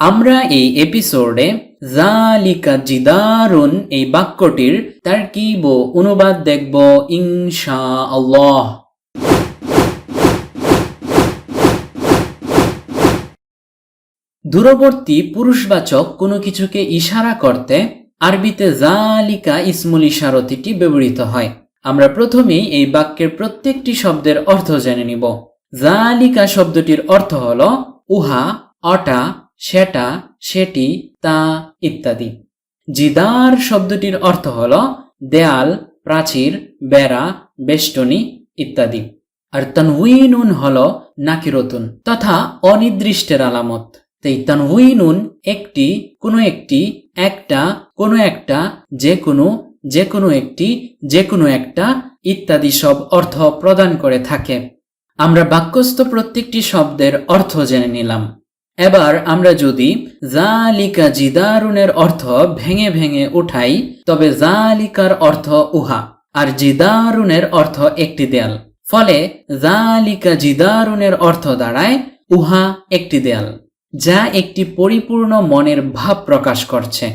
আমরা এই এপিসোডে জালিকা জিদারুন এই বাক্যটির তারকিব ও অনুবাদ দেখব ইনশা আল্লাহ দূরবর্তী পুরুষবাচক কোনো কিছুকে ইশারা করতে আরবিতে জালিকা ইসমুল ইশারতিটি ব্যবহৃত হয়। আমরা প্রথমেই এই বাক্যের প্রত্যেকটি শব্দের অর্থ জেনে নিব। জালিকা শব্দটির অর্থ হল উহা, অটা সেটা, সেটি, তা ইত্যাদি। জিদার শব্দটির অর্থ হল দেয়াল, প্রাচীর, বেড়া, বেষ্টনী ইত্যাদি। আর তনউইনুন হল নাকিরতুন তথা অনির্দিষ্টের আলামত। তাই তনউইনুন একটি, কোনো একটি, একটা, কোনো একটা যে কোনো যে কোনো একটি যে কোনো একটা ইত্যাদি সব অর্থ প্রদান করে থাকে। আমরা বাক্যস্থ প্রত্যেকটি শব্দের অর্থ জেনে নিলাম। এবার আমরা যদি জালিকা জিদারুনের অর্থ ভেঙে ভেঙে উঠাই, তবে জালিকার অর্থ উহা, আর জিদারুনের অর্থ একটি দেয়াল। ফলে জালিকা জিদারুনের অর্থ দাঁড়ায় উহা একটি দেয়াল, যা একটি পরিপূর্ণ মনের ভাব প্রকাশ করছে।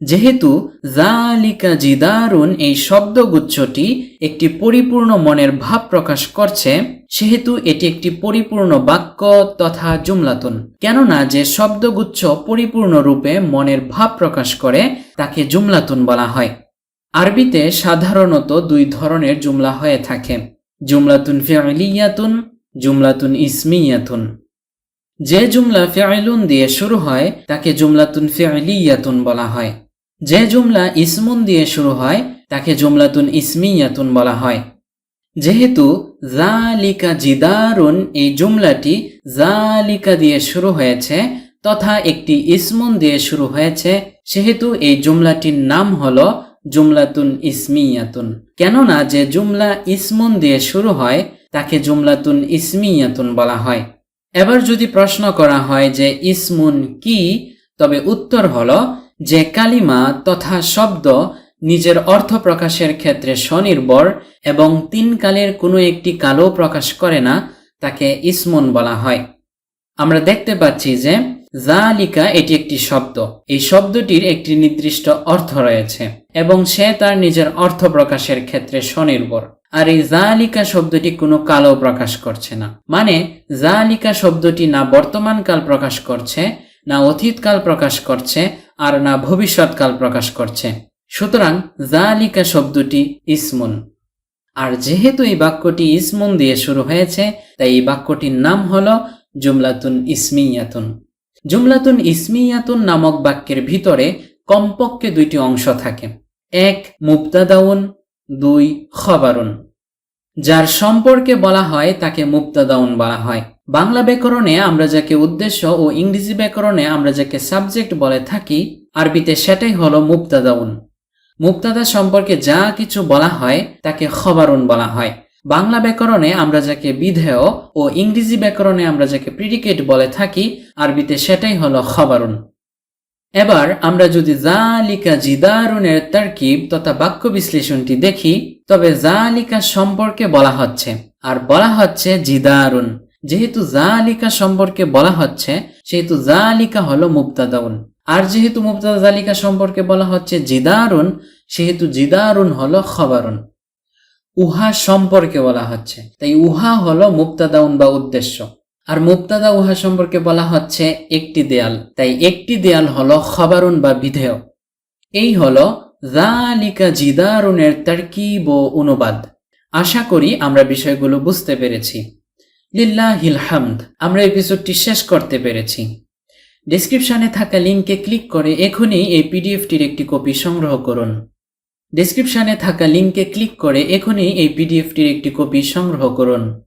যেহেতু জালিকা জিদারুন এই শব্দগুচ্ছটি একটি পরিপূর্ণ মনের ভাব প্রকাশ করছে, সেহেতু এটি একটি পরিপূর্ণ বাক্য তথা জুমলাতুন। কেননা যে শব্দগুচ্ছ পরিপূর্ণ রূপে মনের ভাব প্রকাশ করে, তাকে জুমলাতুন বলা হয়। আরবিতে সাধারণত দুই ধরনের জুমলা হয়ে থাকে। জুমলাতুন ফিয়ালিয়াতুন জুমলাতুন ইসমিয়াতুন। যে জুমলা ফিআইলুন দিয়ে শুরু হয়, তাকে জুমলাতুন ফিআলিয়াতুন বলা হয়। যে জুমলা ইসমুন দিয়ে শুরু হয়, তাকে জুমলাতুন ইসমিয়াতুন বলা হয়। যেহেতু জালিকা জিদারুন এই জুমলাটি জালিকা দিয়ে শুরু হয়েছে, তথা একটি ইসমুন দিয়ে শুরু হয়েছে, সেহেতু এই জুমলাটির নাম হল জুমলাতুন ইসমিয়াতুন। কেননা যে জুমলা ইসমুন দিয়ে শুরু হয়, তাকে জুমলাতুন ইসমিয়াতুন বলা হয়। এবার যদি প্রশ্ন করা হয় যে ইসমুন কি, তবে উত্তর হল যে কালিমা তথা শব্দ নিজের অর্থ প্রকাশের ক্ষেত্রে স্বনির্ভর এবং তিন কালের কোনো একটি কালও প্রকাশ করে না, তাকে ইসমুন বলা হয়। আমরা দেখতে পাচ্ছি যে জালিকা এটি একটি শব্দ। এই শব্দটির একটি নির্দিষ্ট অর্থ রয়েছে এবং সে তার নিজের অর্থ প্রকাশের ক্ষেত্রে স্বনির্ভর। আর এই জালিকা শব্দটি কোনো কালও প্রকাশ করছে না। মানে জালিকা শব্দটি না বর্তমান কাল প্রকাশ করছে, না অতীতকাল প্রকাশ করছে আর না ভবিষ্যৎকাল প্রকাশ করছে। সুতরাং জালিকা শব্দটি ইসমুন। আর যেহেতু এই বাক্যটি ইসমুন দিয়ে শুরু হয়েছে, তাই এই বাক্যটির নাম হল জুমলাতুন ইসমিয়াতুন। জুমলাতুন ইসমিয়াতুন নামক বাক্যের ভিতরে কমপক্ষে দুইটি অংশ থাকে। এক, মুবতাদাউন, দুই, খবরুন। যার সম্পর্কে বলা হয়, তাকে মুক্তাদাউন বলা হয়। বাংলা ব্যাকরণে আমরা যাকে উদ্দেশ্য ও ইংরেজি ব্যাকরণে আমরা যাকে সাবজেক্ট বলে থাকি, আরবিতে সেটাই হলো মুক্তাদাউন মুক্তাদা সম্পর্কে যা কিছু বলা হয়, তাকে খবরুন বলা হয়। বাংলা ব্যাকরণে আমরা যাকে বিধেয় ও ইংরেজি ব্যাকরণে আমরা যাকে প্রিডিকেট বলে থাকি, আরবিতে সেটাই হলো খবরুন। এবার আমরা যদি জালিকা জিদারুনের তারকিব তথা বাক্য বিশ্লেষণটি দেখি, তবে জালিকা সম্পর্কে বলা হচ্ছে, আর বলা হচ্ছে জিদারুন। যেহেতু জালিকা সম্পর্কে বলা হচ্ছে, সেহেতু জালিকা হলো মুক্তাদাউন আর যেহেতু মুক্তাদা জালিকা সম্পর্কে বলা হচ্ছে জিদারুন, সেহেতু জিদারুন হলো খবরুন। উহা সম্পর্কে বলা হচ্ছে। তাই উহা হলো মুক্তাদাউন বা উদ্দেশ্য। আর মুক্তাদা উহা সম্পর্কে বলা হচ্ছে একটি দেয়াল। তাই একটি দেয়াল হলো খবরুন বা বিধেয়। এই হলো জালিকা জিদারুনের তারকিব ও অনুবাদ। আশা করি আমরা বিষয়গুলো বুঝতে পেরেছি। লিল্লাহিল হিলহামদ আমরা এপিসোডটি শেষ করতে পেরেছি। ডেসক্রিপশনে থাকা লিঙ্কে ক্লিক করে এখনই এই পিডিএফটির একটি কপি সংগ্রহ করুন। ডেসক্রিপশনে থাকা লিঙ্কে ক্লিক করে এখনই এই পিডিএফটির একটি কপি সংগ্রহ করুন।